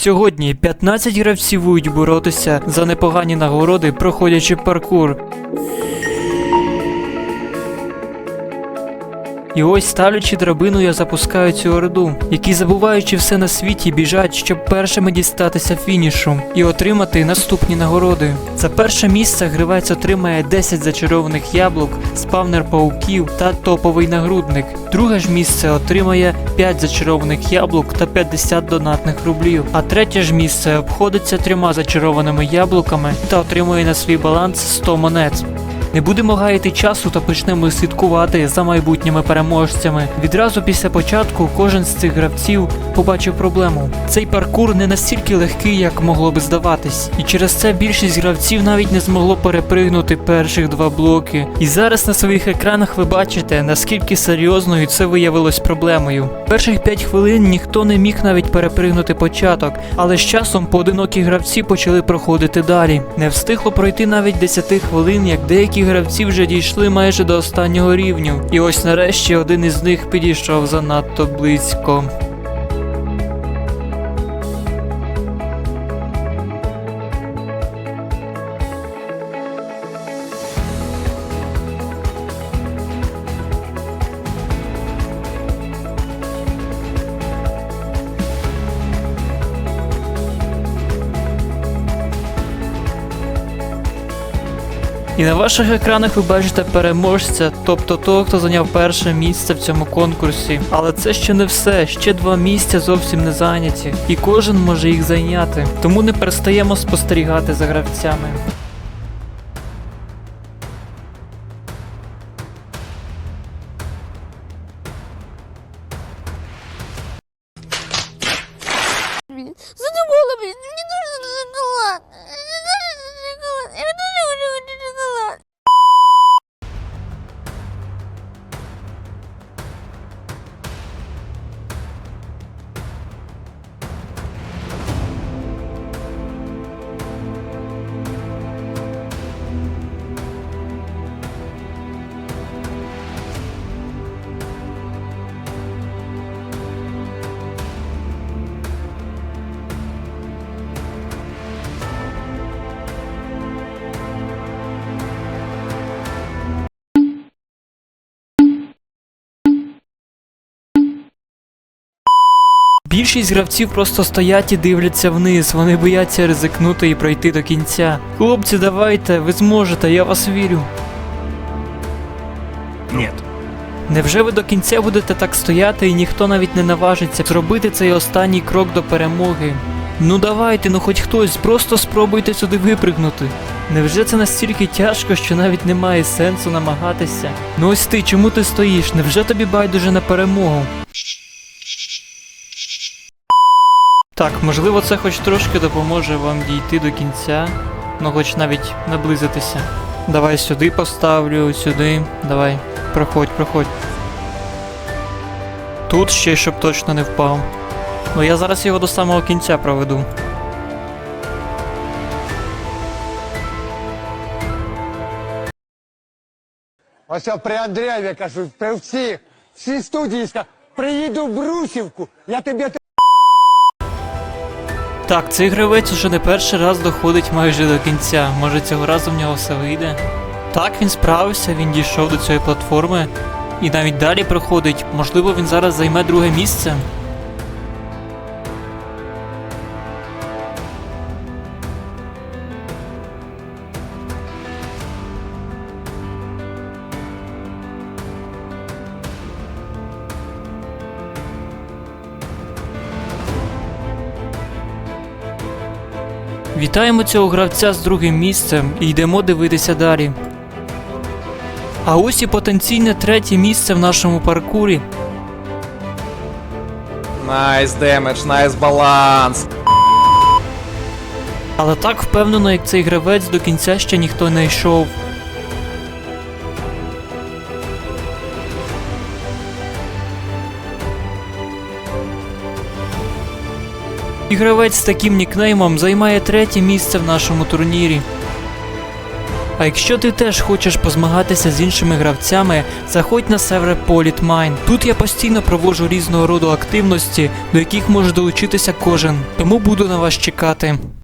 Сьогодні 15 гравців будуть боротися за непогані нагороди, проходячи паркур. І ось ставлячи драбину, я запускаю цю орду, які забуваючи все на світі, біжать, щоб першими дістатися фінішу і отримати наступні нагороди. За перше місце гравець отримає 10 зачарованих яблук, спавнер пауків та топовий нагрудник. Друге ж місце отримає 5 зачарованих яблук та 50 донатних рублів. А третє ж місце обходиться трьома зачарованими яблуками та отримує на свій баланс 100 монет. Не будемо гаяти часу та почнемо слідкувати за майбутніми переможцями. Відразу після початку кожен з цих гравців побачив проблему. Цей паркур не настільки легкий, як могло би здаватись, і через це більшість гравців навіть не змогло перепригнути перших два блоки. І зараз на своїх екранах ви бачите, наскільки серйозною це виявилось проблемою. Перших 5 хвилин ніхто не міг навіть перепригнути початок, але з часом поодинокі гравці почали проходити далі. Не встигло пройти навіть 10 хвилин, як деякі гравці вже дійшли майже до останнього рівню. І ось нарешті один із них підійшов занадто близько. І на ваших екранах ви бачите переможця, тобто того, хто зайняв перше місце в цьому конкурсі. Але це ще не все. Ще два місця зовсім не зайняті, і кожен може їх зайняти. Тому не перестаємо спостерігати за гравцями. Більшість гравців просто стоять і дивляться вниз, вони бояться ризикнути і пройти до кінця. Хлопці, давайте, ви зможете, я вас вірю. Нет. Невже ви до кінця будете так стояти і ніхто навіть не наважиться зробити цей останній крок до перемоги? Ну давайте, ну хоч хтось, просто спробуйте сюди випригнути. Невже це настільки тяжко, що навіть немає сенсу намагатися? Ну ось ти, чому ти стоїш? Невже тобі байдуже на перемогу? Так, можливо, це хоч трошки допоможе вам дійти до кінця, ну хоч навіть наблизитися. Давай сюди поставлю, сюди. Давай, проходь, проходь. Тут ще, щоб точно не впав. Ну я зараз його до самого кінця проведу. Ось я при Андрієві я кажу, при всіх, всі студії приїду в Брусівку, я от- Так, цей гравець уже не перший раз доходить майже до кінця. Може цього разу в нього все вийде. Так, він справився, він дійшов до цієї платформи і навіть далі проходить. Можливо, він зараз займе друге місце. Вітаємо цього гравця з другим місцем і йдемо дивитися далі. А ось і потенційне третє місце в нашому паркурі. Найс демедж, найс баланс. Але так впевнено, як цей гравець до кінця ще ніхто не йшов. І гравець з таким нікнеймом займає третє місце в нашому турнірі. А якщо ти теж хочеш позмагатися з іншими гравцями, заходь на сервер PolitMine. Тут я постійно проводжу різного роду активності, до яких може долучитися кожен. Тому буду на вас чекати.